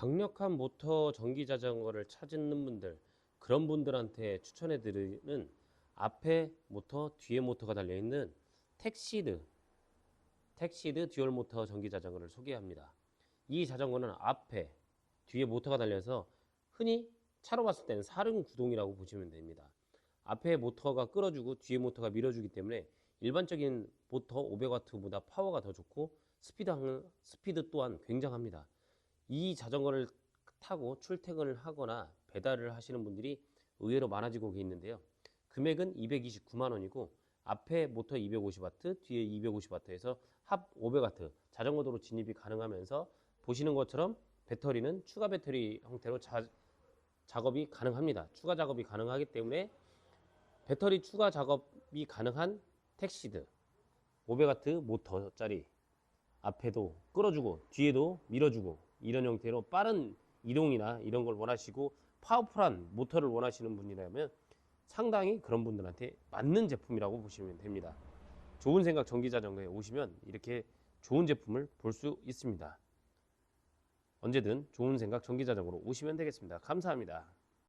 강력한 모터 전기 자전거를 찾는 분들 그런 분들한테 추천해 드리는 앞에 모터 뒤에 모터가 달려 있는 텍시드 텍시드 듀얼 모터 전기 자전거를 소개합니다. 이 자전거는 앞에 뒤에 모터가 달려서 흔히 차로 봤을 때는 사륜 구동이라고 보시면 됩니다. 앞에 모터가 끌어주고 뒤에 모터가 밀어주기 때문에 일반적인 모터 500W보다 파워가 더 좋고 스피드, 스피드 또한 굉장합니다. 이 자전거를 타고 출퇴근을 하거나 배달을 하시는 분들이 의외로 많아지고 있는데요. 금액은 229만 원이고 앞에 모터 250W, 뒤에 250W에서 합 500W 자전거 도로 진입이 가능하면서 보시는 것처럼 배터리는 추가 배터리 형태로 자, 작업이 가능합니다. 추가 작업이 가능하기 때문에 배터리 추가 작업이 가능한 텍시드 500W 모터짜리 앞에도 끌어주고 뒤에도 밀어주고 이런 형태로 빠른 이동이나 이런 걸 원하시고 파워풀한 모터를 원하시는 분이라면 상당히 그런 분들한테 맞는 제품이라고 보시면 됩니다. 좋은 생각 전기자전거에 오시면 이렇게 좋은 제품을 볼 수 있습니다. 언제든 좋은 생각 전기자전거로 오시면 되겠습니다. 감사합니다.